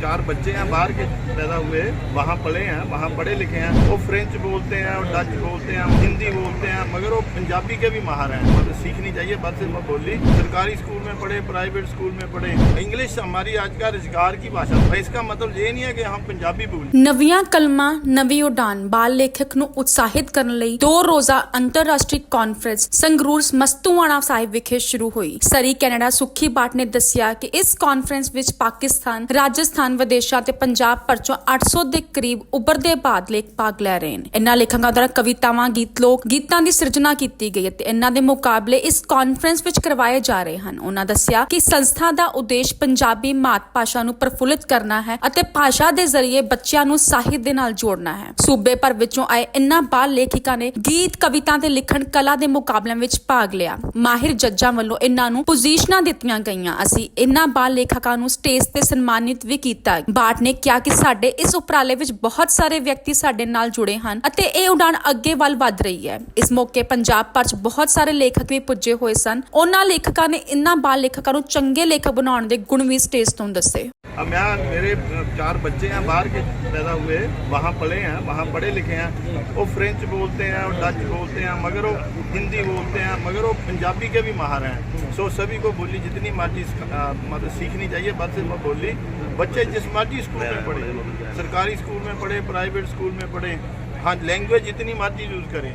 चार बच्चे हैं बाहर के पैदा हुए वहाँ पढ़े हैं वहाँ पढ़े लिखे हैं वो फ्रेंच बोलते हैं और डच बोलते हैं हिंदी बोलते हैं मगर वो पंजाबी के भी माहर हैं मतलब सीखनी चाहिए बात से मैं बोली सरकारी स्कूल में पढ़े प्राइवेट स्कूल में पढ़े इंग्लिश हमारी आज का रोजगार की भाषा है इसका मतलब ये नहीं है कि हम पंजाबी बोलें ਨਵੀਆਂ ਕਲਮਾਂ ਨਵੀਂ ਉਡਾਨ ਬਾਲ ਲੇਖਕ ਨੂੰ ਉਤਸ਼ਾਹਿਤ ਕਰਨ ਲਈ ਦੋ ਰੋਜ਼ਾ ਅੰਤਰਰਾਸ਼ਟਰੀ ਕਾਨਫਰੰਸ ਸੰਗਰੂਰ ਮਸਤੂਆਣਾ ਸਾਹਿਬ ਵਿਖੇ ਸ਼ੁਰੂ ਹੋਈ ਸਰੀ ਕੈਨੇਡਾ ਸੁੱਖੀ ਬਾਟ ਨੇ ਦੱਸਿਆ ਕਿ ਇਸ ਕਾਨਫਰੰਸ ਵਿੱਚ ਪਾਕਿਸਤਾਨ ਰਾਜਸਥਾਨ ਵਿਦੇਸ਼ਾਂ ਤੇ ਪੰਜਾਬ ਭਰ ਪਰਚੋਂ 800 ਦੇ ਕਰੀਬ ਉੱਭਰਦੇ ਬਾਦ ਲੇਖ ਭਾਗ ਲੈ ਰਹੇ ਨੇ। ਇਹਨਾਂ ਲੇਖਕਾਂ ਦੁਆਰਾ ਕਵਿਤਾਵਾਂ, ਗੀਤ, ਲੋਕ ਗੀਤਾਂ ਦੀ ਸਿਰਜਣਾ ਕੀਤੀ ਗਈ ਹੈ ਇਹਨਾਂ ਦੇ ਮੁਕਾਬਲੇ ਇਸ ਕਾਨਫਰੰਸ ਵਿੱਚ ਕਰਵਾਏ ਜਾ ਰਹੇ ਹਨ। ਉਹਨਾਂ ਦੱਸਿਆ ਕਿ ਸੰਸਥਾ ਦਾ ਉਦੇਸ਼ ਪੰਜਾਬੀ ਮਾਤ ਭਾਸ਼ਾ ਨੂੰ ਪ੍ਰਫੁੱਲਿਤ ਕਰਨਾ ਹੈ ਅਤੇ ਭਾਸ਼ਾ ਦੇ ਜ਼ਰੀਏ ਬੱਚਿਆਂ ਨੂੰ ਸਾਹਿਤ ਦੇ ਨਾਲ ਜੋੜਨਾ ਹੈ। ਸੂਬੇ ਭਰ ਵਿੱਚੋਂ ਆਏ ਇਨ੍ਹਾਂ ਬਾਲ ਲੇਖਿਕਾ ਨੇ ਗੀਤ ਕਵਿਤਾ ਤੇ ਲਿਖਣ ਕਲਾ ਦੇ ਮੁਕਾਬਲਿਆਂ ਵਿੱਚ ਭਾਗ ਲਿਆ। ਮਾਹਿਰ ਜੱਜਾਂ ਵੱਲੋਂ ਇਹਨਾਂ ਨੂੰ ਪੋਜੀਸ਼ਨਾਂ ਦਿੱਤੀਆਂ ਗਈਆਂ। ਅਸੀਂ ਇਨ੍ਹਾਂ ਬਾਲ ਲੇਖਕਾਂ ਨੂੰ ਸਟੇਜ ਤੇ ਸਨਮਾਨਿਤ ਵੀ ਕੀਤਾ ਕੀਤਾ। ਬਾਟ ਨੇ ਕਿਹਾ ਕਿ ਸਾਡੇ ਇਸ ਉਪਰਾਲੇ ਵਿੱਚ ਬਹੁਤ ਸਾਰੇ ਵਿਅਕਤੀ ਸਾਡੇ ਨਾਲ ਜੁੜੇ ਹਨ ਅਤੇ ਇਹ ਉਡਾਨ ਅੱਗੇ ਵੱਲ ਵੱਧ ਰਹੀ ਹੈ। ਇਸ ਮੌਕੇ ਪੰਜਾਬ ਭਰ 'ਚ ਬਹੁਤ ਸਾਰੇ ਲੇਖਕ ਵੀ ਪੁੱਜੇ ਹੋਏ ਸਨ। ਉਹਨਾਂ ਲੇਖਕਾਂ ਨੇ ਇਨ੍ਹਾਂ ਬਾਲ ਲੇਖਕਾਂ ਨੂੰ ਚੰਗੇ ਲੇਖਕ ਬਣਾਉਣ ਦੇ ਗੁਣ ਵੀ ਸਟੇਜ ਤੋਂ ਦੱਸੇ। अब यहाँ मेरे चार बच्चे हैं बाहर के पैदा हुए। वहाँ पढ़े हैं वहाँ पढ़े लिखे हैं। वो फ्रेंच बोलते हैं और डच बोलते हैं मगर वो हिंदी बोलते हैं मगर वो पंजाबी के भी माहर हैं। सो सभी को बोली जितनी आ, मतलब सीखनी चाहिए बस से बोली। बच्चे जिस मर्ज़ी स्कूल में पढ़े सरकारी स्कूल में पढ़े प्राइवेट स्कूल में पढ़े हाँ लैंग्वेज जितनी मर्ज़ी यूज़ करें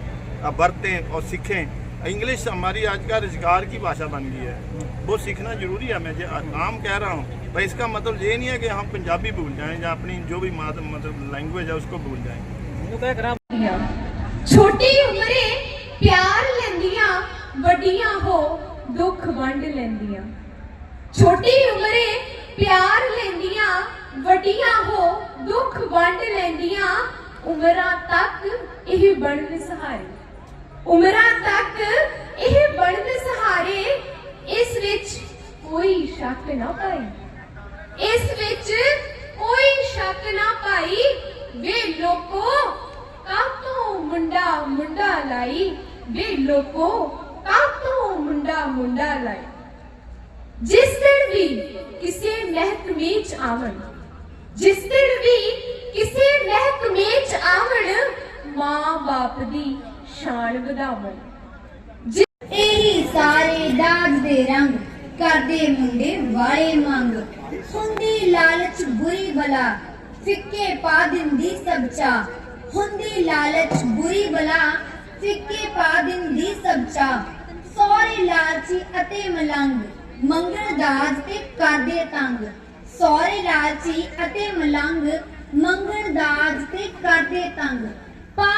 बरतें और सीखें। इंग्लिश हमारी आज का रोजगार की भाषा बन गई है वो सीखना जरूरी है मैं जे आम कह रहा हूँ भाई इसका मतलब ये नहीं है कि हम पंजाबी भूल जाएं या अपनी जो भी मात मतलब लैंग्वेज है उसको भूल जाएं ਛੋਟੀ ਉਮਰੇ ਪਿਆਰ ਲੈਂਦੀਆਂ ਵੱਡੀਆਂ ਹੋ ਦੁੱਖ ਵੰਡ ਲੈਂਦੀਆਂ ਛੋਟੀ ਉਮਰੇ ਪਿਆਰ ਲੈਂਦੀਆਂ ਵੱਡੀਆਂ ਹੋ ਦੁੱਖ ਵੰਡ ਲੈਂਦੀਆਂ ਉਮਰਾਂ ਤੱਕ ਇਹ ਬਣਨ ਸਹਾਰੇ ਉਮਰਾਂ ਤੱਕ ਇਹ ਬਣਨ ਸਹਾਰੇ ਇਸ ਵਿੱਚ ਕੋਈ ਸ਼ੱਕ ਨਾ ਪਾਈ ਇਸ ਵਿੱਚ ਕੋਈ ਸ਼ੱਕ ਨਾ ਪਾਈ। ਵੇ ਲੋਕੋ ਕਾਤੋਂ ਮੁੰਡਾ ਮੁੰਡਾ ਲਾਈ? ਵੇ ਲੋਕੋ ਕਾਤੋਂ ਮੁੰਡਾ ਮੁੰਡਾ ਲਾਈ? ਜਿਸ ਦਿਨ ਵੀ ਕਿਸੇ ਮਹਿਕਮੇ ਚ ਆਵਣ, ਜਿਸ ਦਿਨ ਵੀ ਕਿਸੇ ਮਹਿਕਮੇ ਚ ਆਵਣ ਮਾਂ ਬਾਪ ਦੀ ਸ਼ਾਨ ਵਧਾਵਣ ਇਹੀ ਸਾਰੇ ਦਾਗ ਦੇ ਰੰਗ ਕਰਦੇ ਮੁੰਡੇ ਵਾਲੇ ਮੰਗ। ਹੁੰਦੀ ਲਾਲਚ ਬੁਰੀ ਬਲਾ, ਫਿੱਕੇ ਪਾ ਦਿੰਦੀ ਸਭ ਹੁੰਦੀ ਲਾਲਚ ਬੁਰੀ ਬਲਾ, ਫਿੱਕੇ ਪਾ ਦਿੰਦੀ ਸਭ ਸੋਰੇ ਲਾਲਚੀ ਅਤੇ ਮਲੰਗ, ਮੰਗਣ ਦਾਜ ਤੇ ਕਰਦੇ ਤੰਗ। ਸੋਰੇ ਲਾਲਚੀ ਅਤੇ ਮਲੰਗ, ਮੰਗਣ ਦਾਜ ਤੇ ਕਰਦੇ ਤੰਗ।